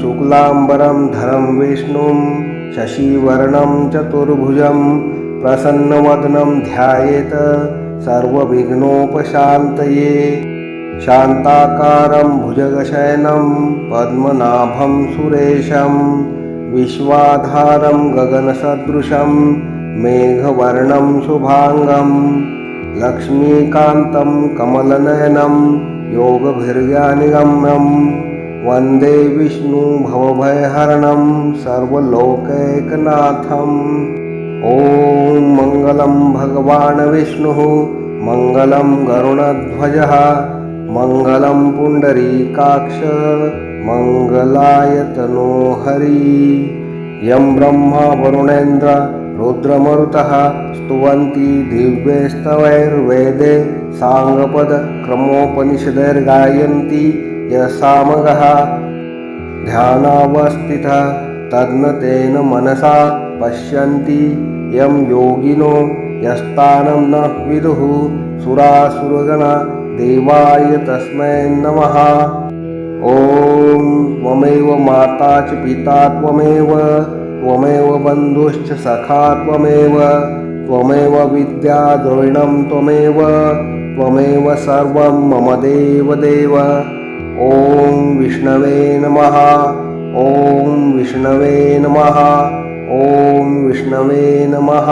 शुक्लाम्बरं धरं विष्णुं शशिवर्णं चतुर्भुजं प्रसन्नवदनं ध्यायेत सर्वविघ्नोपशान्तये। शान्ताकारं भुजगशयनं पद्मनाभं सुरेशं विश्वाधारं गगनसदृशं मेघवर्णं शुभाङ्गं लक्ष्मीकान्तं कमलनयनं योगभिर्यानिगम्यं वन्दे विष्णु भवभयहरणं सर्वलोकैकनाथम्। ॐ मङ्गलं भगवान् विष्णुः मङ्गलं गरुणध्वजः मङ्गलं पुण्डरीकाक्ष मङ्गलायतनो हरि यं ब्रह्मा वरुणेन्द्र रुद्रमरुतः स्तुवन्ति दिव्यैस्तवैर्वेदे साङ्गपदक्रमोपनिषदैर्गायन्ति यसामगः। ध्यानावस्थितः तद्नतेन मनसा पश्यन्ति यं योगिनो यस्तानं न विदुः। सुरासुरगणा देवाय तस्मै नमः। ॐ त्वमेव माता च पिता त्वमेव त्वमेव बन्धुश्च सखा त्वमेव त्वमेव विद्या द्रविणं त्वमेव त्वमेव सर्वं मम देवदेव ॐ विष्णवे नमः। ॐ विष्णवे नमः। ॐ विष्णवे नमः